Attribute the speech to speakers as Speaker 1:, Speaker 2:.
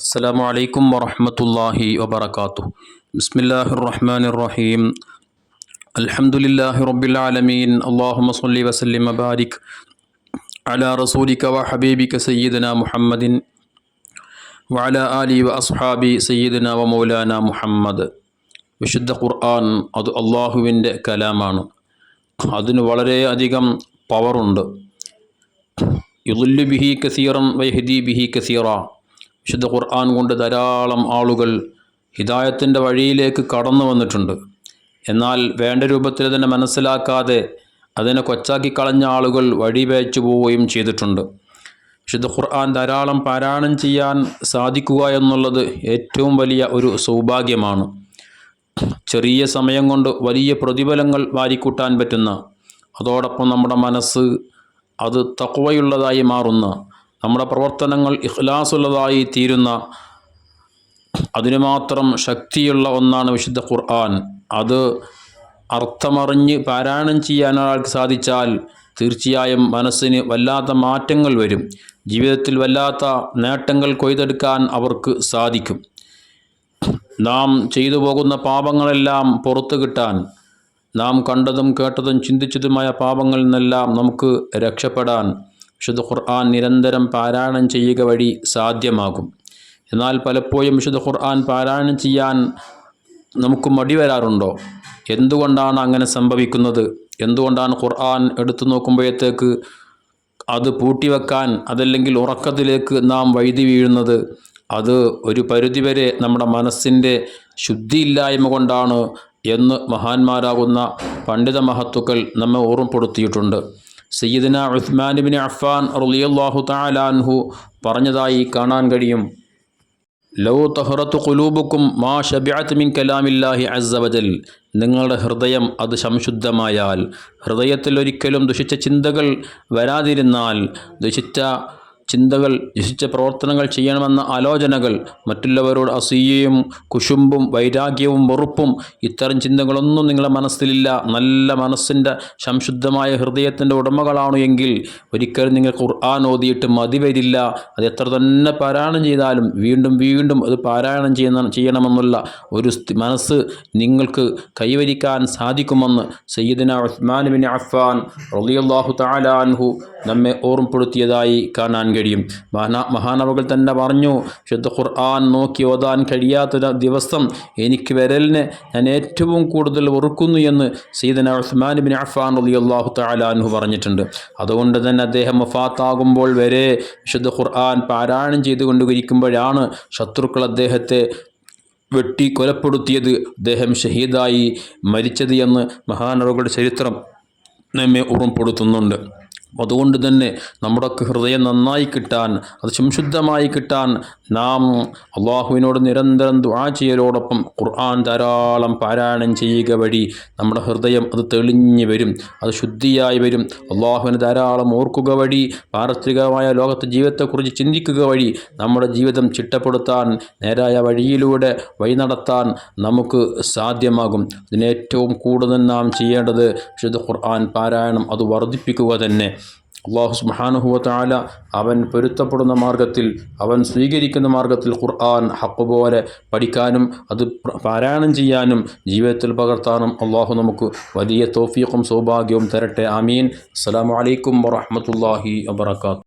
Speaker 1: അസ്സാം വലൈക്കും വറഹമത്തല്ലാഹി വബർക്കാത്തു ബിസ്മില്ലാഹി റഹ്മാൻ റഹീം അലഹമുല്ലാഹി റബുലാലമീൻ അള്ളാഹുമ സല്ലി വസല്ലിം ബാരിക് അലാ റസൂലിക വ ഹബീബിക സയ്യിദന മുഹമ്മദിൻ വഅല ആലി വ അസ്ഹാബി സയ്യിദന വ മൗലാന മുഹമ്മദ് വിശുദ്ധ ഖുർആൻ അത് അള്ളാഹുവിൻ്റെ കലാമാണ് അതിന് വളരെയധികം പവറുണ്ട് യുദുല്ലു ബിഹി കസീറൻ വൈഹദി ബിഹി കസീറ വിശുദ്ധ ഖുർആൻ കൊണ്ട് ധാരാളം ആളുകൾ ഹിദായത്തിൻ്റെ വഴിയിലേക്ക് കടന്നു വന്നിട്ടുണ്ട് എന്നാൽ വേണ്ട രൂപത്തിൽ തന്നെ മനസ്സിലാക്കാതെ അതിനെ കൊച്ചാക്കി കളഞ്ഞ ആളുകൾ വഴി വേച്ചു പോവുകയും ചെയ്തിട്ടുണ്ട് വിശുദ്ധ ഖുർആൻ ധാരാളം പാരായണം ചെയ്യാൻ സാധിക്കുക എന്നുള്ളത് ഏറ്റവും വലിയ ഒരു സൗഭാഗ്യമാണ് ചെറിയ സമയം കൊണ്ട് വലിയ പ്രതിഫലങ്ങൾ വാരിക്കൂട്ടാൻ പറ്റുന്ന അതോടൊപ്പം നമ്മുടെ മനസ്സ് അത് തക്കുവയുള്ളതായി മാറുന്ന നമ്മുടെ പ്രവർത്തനങ്ങൾ ഇഖ്ലാസുള്ളതായി തീരുന്ന അതിനുമാത്രം ശക്തിയുള്ള ഒന്നാണ് വിശുദ്ധ ഖുർആൻ അത് അർത്ഥമറിഞ്ഞ് പാരായണം ചെയ്യാൻ ഒരാൾക്ക് സാധിച്ചാൽ തീർച്ചയായും മനസ്സിന് വല്ലാത്ത മാറ്റങ്ങൾ വരും ജീവിതത്തിൽ വല്ലാത്ത നേട്ടങ്ങൾ കൊയ്തെടുക്കാൻ അവർക്ക് സാധിക്കും നാം ചെയ്തു പോകുന്ന പാപങ്ങളെല്ലാം പുറത്തു കിട്ടാൻ നാം കണ്ടതും കേട്ടതും ചിന്തിച്ചതുമായ പാപങ്ങളിൽ നിന്നെല്ലാം നമുക്ക് രക്ഷപ്പെടാൻ വിശുദ്ധ ഖുർആൻ നിരന്തരം പാരായണം ചെയ്യുക വഴി സാധ്യമാകും എന്നാൽ പലപ്പോഴും വിശുദ്ധ ഖുർആൻ പാരായണം ചെയ്യാൻ നമുക്ക് മടി വരാറുണ്ടോ എന്തുകൊണ്ടാണ് അങ്ങനെ സംഭവിക്കുന്നത് എന്തുകൊണ്ടാണ് ഖുർആൻ എടുത്തു നോക്കുമ്പോഴത്തേക്ക് അത് പൂട്ടിവെക്കാൻ അതല്ലെങ്കിൽ ഉറക്കത്തിലേക്ക് നാം വൈദ്യു വീഴുന്നത് അത് ഒരു പരിധിവരെ നമ്മുടെ മനസ്സിൻ്റെ ശുദ്ധിയില്ലായ്മ കൊണ്ടാണ് എന്ന് മഹാന്മാരാകുന്ന പണ്ഡിത മഹത്തുക്കൾ നമ്മെ ഓർമ്മപ്പെടുത്തിയിട്ടുണ്ട് സയ്യിദന ഉസ്മാൻ ബിൻ അഫ്ഫാൻ റലിയല്ലാഹു താലാൻഹു പറഞ്ഞതായി കാണാൻ കഴിയും ലൗ തഹറത്തു കുലൂബുക്കും മാ ഷബിഅത്ത് മിൻ കലാമില്ലാഹി അസവജൽ നിങ്ങളുടെ ഹൃദയം അത് സംശുദ്ധമായാൽ ഹൃദയത്തിൽ ഒരിക്കലും ദുഷിച്ച ചിന്തകൾ വരാതിരുന്നാൽ ദുഷിച്ച ചിന്തകൾ യശിച്ച പ്രവർത്തനങ്ങൾ ചെയ്യണമെന്ന ആലോചനകൾ മറ്റുള്ളവരോട് അസൂയയും കുശുമ്പും വൈരാഗ്യവും വെറുപ്പും ഇത്തരം ചിന്തകളൊന്നും നിങ്ങളുടെ മനസ്സിലില്ല നല്ല മനസ്സിൻ്റെ സംശുദ്ധമായ ഹൃദയത്തിൻ്റെ ഉടമകളാണു എങ്കിൽ ഒരിക്കലും നിങ്ങൾ ഖുർആൻ ഓതിയിട്ട് മതി വരില്ല അത് എത്ര തന്നെ പാരായണം ചെയ്താലും വീണ്ടും വീണ്ടും അത് പാരായണം ചെയ്യുന്ന ചെയ്യണമെന്നുള്ള ഒരു മനസ്സ് നിങ്ങൾക്ക് കൈവരിക്കാൻ സാധിക്കുമെന്ന് സയ്യിദിന ഉസ്മാൻ ബിൻ അഫ്ഫാൻ റലിയല്ലാഹു താലാൻഹു നമ്മെ ഓർമ്മപ്പെടുത്തിയതായി കാണാൻ കഴിയും മഹാനവകൾ തന്നെ പറഞ്ഞു ശുദ്ധ ഖുർആൻ നോക്കി ഓതാൻ കഴിയാത്ത ദിവസം എനിക്ക് വരലിന് ഞാൻ ഏറ്റവും കൂടുതൽ ഒറുക്കുന്നു എന്ന് സീദന ഉസ്മാൻ ബിൻ അഫാൻ അലി അള്ളാഹു തലാൻഹു പറഞ്ഞിട്ടുണ്ട് അതുകൊണ്ട് തന്നെ അദ്ദേഹം മുഫാത്താകുമ്പോൾ വരെ ശുദ്ധ ഖുർആൻ പാരായണം ചെയ്തുകൊണ്ടിരിക്കുമ്പോഴാണ് ശത്രുക്കൾ അദ്ദേഹത്തെ വെട്ടി കൊലപ്പെടുത്തിയത് അദ്ദേഹം ഷഹീദായി മരിച്ചത് എന്ന് മഹാനവകളുടെ ചരിത്രം നമ്മെ ഉറപ്പെടുത്തുന്നുണ്ട് അതുകൊണ്ട് തന്നെ നമ്മുടെ ഹൃദയം നന്നായി കിട്ടാൻ അത് സംശുദ്ധമായി കിട്ടാൻ നാം അള്ളാഹുവിനോട് നിരന്തരം ദുആ ചെയ്യലോടൊപ്പം ഖുർആൻ ധാരാളം പാരായണം ചെയ്യുക വഴി നമ്മുടെ ഹൃദയം അത് തെളിഞ്ഞു വരും അത് ശുദ്ധിയായി വരും അള്ളാഹുവിനെ ധാരാളം ഓർക്കുക വഴി പാരസ്ഥിതികമായ ലോകത്തെ ജീവിതത്തെക്കുറിച്ച് ചിന്തിക്കുക വഴി നമ്മുടെ ജീവിതം ചിട്ടപ്പെടുത്താൻ നേരായ വഴിയിലൂടെ വഴി നടത്താൻ നമുക്ക് സാധ്യമാകും അതിനേറ്റവും കൂടുതൽ നാം ചെയ്യേണ്ടത് വിശുദ്ധ ഖുർആൻ പാരായണം അത് വർദ്ധിപ്പിക്കുക തന്നെ അള്ളാഹു സുബാനുഹുവത്താല അവൻ പൊരുത്തപ്പെടുന്ന മാർഗത്തിൽ അവൻ സ്വീകരിക്കുന്ന മാർഗത്തിൽ ഖുർആൻ ഹക്ക് പോലെ പഠിക്കാനും അത് പാരായണം ചെയ്യാനും ജീവിതത്തിൽ പകർത്താനും അള്ളാഹു നമുക്ക് വലിയ തോഫീഖും സൗഭാഗ്യവും തരട്ടെ ആമീൻ അസ്സാം വലൈക്കും വറഹമത്തല്ലാഹി വാത്തു